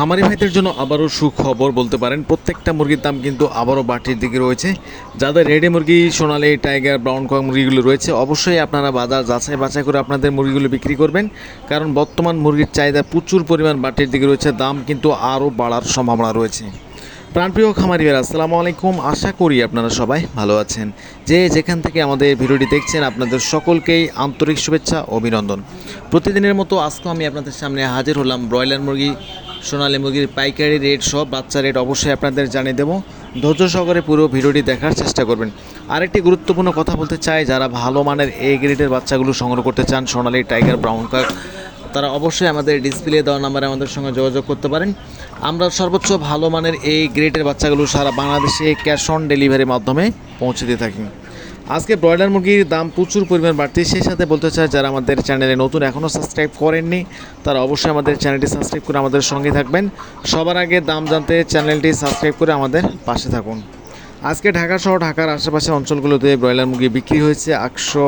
খামারি ভাইদের জন্য আবারও সুখবর বলতে পারেন, প্রত্যেকটা মুরগির দাম কিন্তু আবারও বাড়তির দিকে রয়েছে। যাদের রেডি মুরগি, সোনালি, টাইগার, ব্রাউন কক মুরগিগুলো রয়েছে, অবশ্যই আপনারা বাজার যাচাই বাছাই করে আপনাদের মুরগিগুলো বিক্রি করবেন। কারণ বর্তমান মুরগির চাহিদা প্রচুর পরিমাণ বাড়তির দিকে রয়েছে, দাম কিন্তু আরও বাড়ার সম্ভাবনা রয়েছে। প্রাণপ্রিয় খামারি ভাইরা আসসালামু আলাইকুম। আশা করি আপনারা সবাই ভালো আছেন। যে যেখান থেকে আমাদের ভিডিওটি দেখছেন, আপনাদের সকলকেই আন্তরিক শুভেচ্ছা, অভিনন্দন। প্রতিদিনের মতো আজকেও আমি আপনাদের সামনে হাজির হলাম ব্রয়লার মুরগি সোনালী মুরগির পাইকারি রেট সব বাচ্চা রেট অবশ্যই আপনাদের জানিয়ে দেবো। ধৈর্য সহকারে পুরো ভিডিওটি দেখার চেষ্টা করবেন। আরেকটি গুরুত্বপূর্ণ কথা বলতে চাই, যারা ভালো মানের এ গ্রেডের বাচ্চাগুলো সংগ্রহ করতে চান, সোনালী, টাইগার, ব্রাউন কাক তারা অবশ্যই আমাদের ডিসপ্লে দেওয়া নাম্বারে আমাদের সঙ্গে যোগাযোগ করতে পারেন। আমরা সর্বোচ্চ ভালো মানের এই গ্রেডের বাচ্চাগুলো সারা বাংলাদেশে ক্যাশ অন ডেলিভারির মাধ্যমে পৌঁছে দিয়ে থাকি। আজকে ব্রয়লার মুরগির দাম প্রচুর পরিমাণ বাড়তি সেই সাথে বলতে চাই, যারা আমাদের চ্যানেলে নতুন, এখনও সাবস্ক্রাইব করেননি, তারা অবশ্যই আমাদের চ্যানেলটি সাবস্ক্রাইব করে আমাদের সঙ্গে থাকবেন। সবার আগে দাম জানতে চ্যানেলটি সাবস্ক্রাইব করে আমাদের পাশে থাকুন। আজকে ঢাকা সহ ঢাকার আশেপাশের অঞ্চলগুলোতে ব্রয়লার মুরগি বিক্রি হয়েছে একশো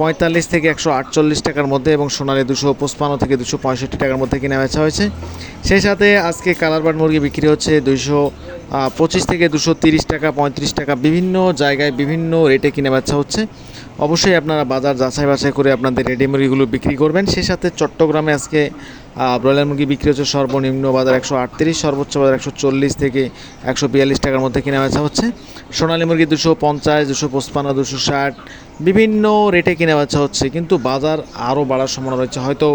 পঁয়তাল্লিশ থেকে একশো আটচল্লিশ টাকার মধ্যে এবং সোনালি দুশো পঁচপান্ন থেকে দুশো পঁয়ষট্টি টাকার মধ্যে কিনে বেচা হয়েছে। সেই সাথে আজকে কালারবার্ড মুরগি বিক্রি হচ্ছে দুইশো পঁচিশ থেকে দুশো তিরিশ টাকা, পঁয়ত্রিশ টাকা বিভিন্ন জায়গায় বিভিন্ন রেটে কিনে বেচা হচ্ছে। অবশ্যই আপনারা বাজার যাচাই বাছাই করে আপনাদের রেডি মুরগিগুলো বিক্রি করবেন। সেই সাথে চট্টগ্রামে আজকে ব্রয়লার মুরগি বিক্রি হচ্ছে সর্বনিম্ন বাজার একশো আটত্রিশ, সর্বোচ্চ বাজার একশো চল্লিশ থেকে একশো বিয়াল্লিশ টাকার মধ্যে কেনা বেচা হচ্ছে। সোনালী মুরগি দুশো পঞ্চাশ, দুশো পঁচপান্ন, দুশো ষাট, বিভিন্ন রেটে কেনা বেচা হচ্ছে, কিন্তু বাজার আরও বাড়ার সম্ভাবনা রয়েছে। হয়তো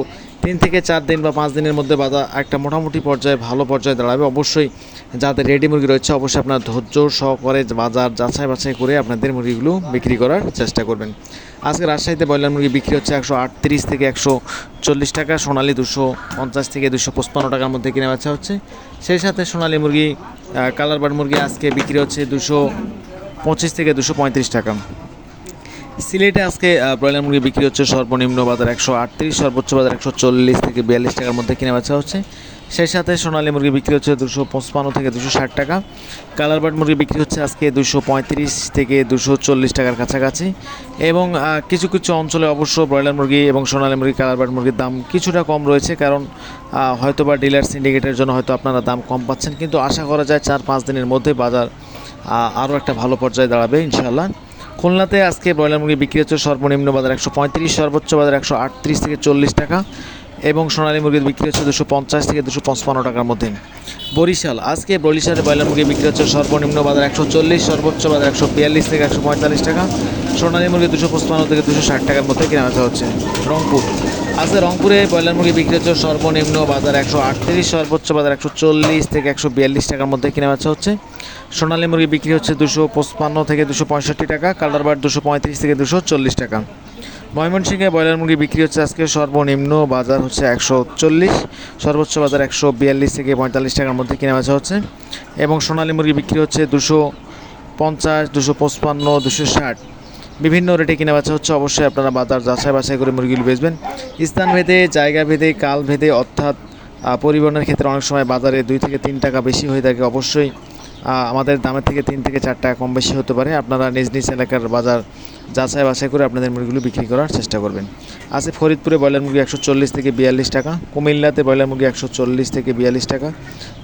তিন থেকে চার দিন বা পাঁচ দিনের মধ্যে বাজার একটা মোটামুটি পর্যায়ে, ভালো পর্যায়ে দাঁড়াবে। অবশ্যই যাদের রেডি মুরগি রয়েছে, অবশ্যই আপনার ধৈর্য সহকারে বাজার যাচাই বাছাই করে আপনাদের মুরগিগুলো বিক্রি করার চেষ্টা করবেন। আজকে রাজশাহীতে ব্রয়লার মুরগি বিক্রি হচ্ছে একশো আটত্রিশ থেকে একশো চল্লিশ টাকা, সোনালি দুশো পঞ্চাশ থেকে দুশো পঁচপান্ন টাকার মধ্যে কিনে বেচা হচ্ছে। সেই সাথে সোনালি মুরগি কালার বার্ড মুরগি আজকে বিক্রি হচ্ছে দুশো পঁচিশ থেকে দুশো পঁয়ত্রিশ টাকা। সিলেটে আজকে ব্রয়লার মুরগি বিক্রি হচ্ছে সর্বনিম্ন বাজার একশো আটত্রিশ, সর্বোচ্চ বাজার একশো চল্লিশ থেকে বিয়াল্লিশ টাকার মধ্যে কিনে বেচা হচ্ছে। সেই সাথে সোনালী মুরগি বিক্রি হচ্ছে দুশো পঁচপান্ন থেকে দুশো ষাট টাকা। কালার বার্ড মুরগি বিক্রি হচ্ছে আজকে দুশো পঁয়ত্রিশ থেকে দুশো চল্লিশ টাকার কাছাকাছি। এবং কিছু কিছু অঞ্চলে অবশ্য ব্রয়লার মুরগি এবং সোনালী মুরগি, কালার বার্ড মুরগির দাম কিছুটা কম রয়েছে কারণ হয়তো বা ডিলার সিন্ডিকেটের জন্য হয়তো আপনারা দাম কম পাচ্ছেন। কিন্তু আশা করা যায় চার পাঁচ দিনের মধ্যে বাজার আরও একটা ভালো পর্যায়ে দাঁড়াবে ইনশাল্লাহ খুলনাতে আজকে ব্রয়লার মুরগি বিক্রি হচ্ছে সর্বনিম্ন বাজার একশো পঁয়ত্রিশ, সর্বোচ্চ বাজার একশো আটত্রিশ থেকে চল্লিশ টাকা। এবং সোনালী মুরগির বিক্রি হচ্ছে দুশো পঞ্চাশ থেকে দুশো পঁচপান্ন টাকার মধ্যে। বরিশাল, আজকে বরিশালে ব্রয়লার মুরগি বিক্রি হচ্ছে সর্বনিম্ন বাজার একশো চল্লিশ, সর্বোচ্চ বাজার একশো বিয়াল্লিশ থেকে একশো পঁয়তাল্লিশ টাকা। সোনালী মুরগি দুশো পঁচপান্ন থেকে দুশো ষাট টাকার মধ্যে কেনা বেচা হচ্ছে রংপুর। আজকে রংপুরে ব্রয়লার মুরগি বিক্রি হচ্ছে সর্বনিম্ন বাজার একশো আটত্রিশ, সর্বোচ্চ বাজার একশো চল্লিশ থেকে একশো বিয়াল্লিশ টাকার মধ্যে কেনা বেচা হচ্ছে। সোনালী মুরগি বিক্রি হচ্ছে দুশো পঁচপান্ন থেকে দুশো পঁয়ষট্টি টাকা কালার বার দুশো পঁয়ত্রিশ থেকে দুশো চল্লিশ টাকা। ময়মনসিংহে ব্রয়লার মুরগি বিক্রি হচ্ছে আজকে। সর্বনিম্ন বাজার হচ্ছে একশো চল্লিশ, সর্বোচ্চ বাজার একশো বিয়াল্লিশ থেকে পঁয়তাল্লিশ টাকার মধ্যে কেনা বেচা হচ্ছে। এবং সোনালী মুরগি বিক্রি হচ্ছে দুশো পঞ্চাশ, দুশো পঁচপান্ন, দুশো ষাট। বিভিন্ন রেটে কিনে বেচা হচ্ছে। অবশ্যই আপনারা বাজার যাচাই বাছাই করে মুরগিগুলো বেচবেন। স্থান ভেদে, জায়গা ভেদে, কাল ভেদে অর্থাৎ পরিবহনের ক্ষেত্রে অনেক সময় বাজারে দুই থেকে তিন টাকা বেশি হয়ে থাকে। অবশ্যই আমাদের দামের থেকে তিন থেকে চার টাকা কম বেশি হতে পারে। আপনারা নিজ নিজ এলাকার বাজার যাচাই বাছাই করে আপনাদের মুরগিগুলো বিক্রি করার চেষ্টা করবেন। আছে ফরিদপুরে ব্রয়লার মুরগি একশো চল্লিশ থেকে বিয়াল্লিশ টাকা, কুমিল্লাতে ব্রয়লার মুরগি একশো চল্লিশ থেকে বিয়াল্লিশ টাকা,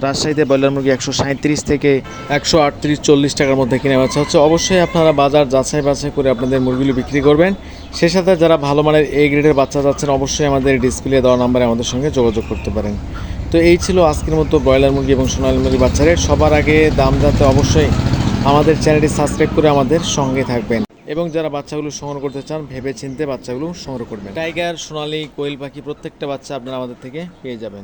রাজশাহীতে ব্রয়লার মুরগি একশো সাঁত্রিশ থেকে একশো আটত্রিশ চল্লিশ টাকার মধ্যে কিনে বেচা হচ্ছে। অবশ্যই আপনারা বাজার যাচাই বাছাই করে আপনাদের মুরগিগুলো বিক্রি করবেন। সেই সাথে যারা ভালো মানের এ গ্রেডের বাচ্চা যাচ্ছেন, অবশ্যই আমাদের ডিসপ্লে দেওয়া নাম্বারে আমাদের সঙ্গে যোগাযোগ করতে পারেন। তো এই ছিল আজকের মতো ব্রয়লার মুরগি এবং সোনালী মুরগি বাচ্চারে সবার আগে দাম যাতে অবশ্যই আমাদের চ্যানেলটি সাবস্ক্রাইব করে আমাদের সঙ্গে থাকবেন এবং যারা বাচ্চাগুলো সংগ্রহ করতে চান ভেবে চিনতে বাচ্চাগুলো সংগ্রহ করবেন। টাইগার, সোনালি, কোয়েল পাখি প্রত্যেকটা বাচ্চা আপনারা আমাদের থেকে পেয়ে যাবেন।